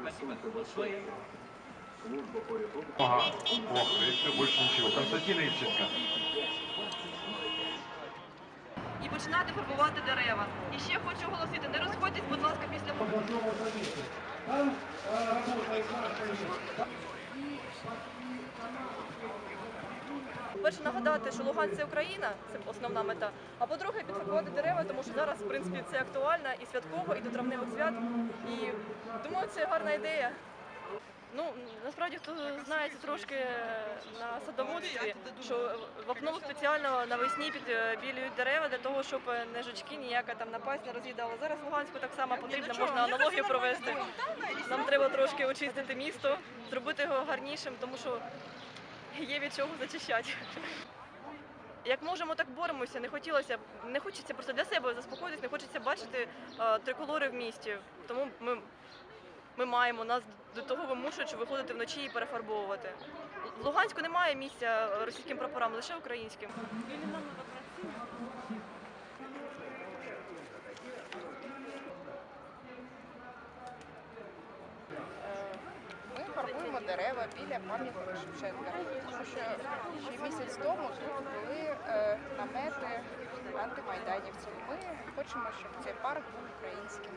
Спасибо. Ага, ох, и все, больше ничего. Константин Ильченко. і починати фарбувати дерева. І ще хочу оголосити, не розходьтесь, будь ласка, після Перше нагадати, що Луган це Україна, це основна мета. А по-друге, підфарбувати дерева, тому що зараз, в принципі, це актуально і святково, і до травневих свят. І думаю, це гарна ідея. Ну насправді хто знається трошки на садоводстві, що вапном спеціально навесні підбілюють дерева для того, щоб не жучки ніяка там напасть не роз'їдала. Зараз в Луганську так само потрібно, можна аналогію провести. Нам треба трошки очистити місто, зробити його гарнішим, тому що є від чого зачищати. Як можемо, так боремося. Не хотілося, не хочеться просто для себе заспокоїтись, не хочеться бачити е, триколори в місті. Тому ми, ми маємо нас до того вимушують, виходити вночі і перефарбовувати. В Луганську немає місця російським прапорам, лише українським. Ми фарбуємо дерева біля пам'ятника Шевченка, тому що ще місяць тому тут були е, намети антимайданівців. Ми хочемо, щоб цей парк був українським.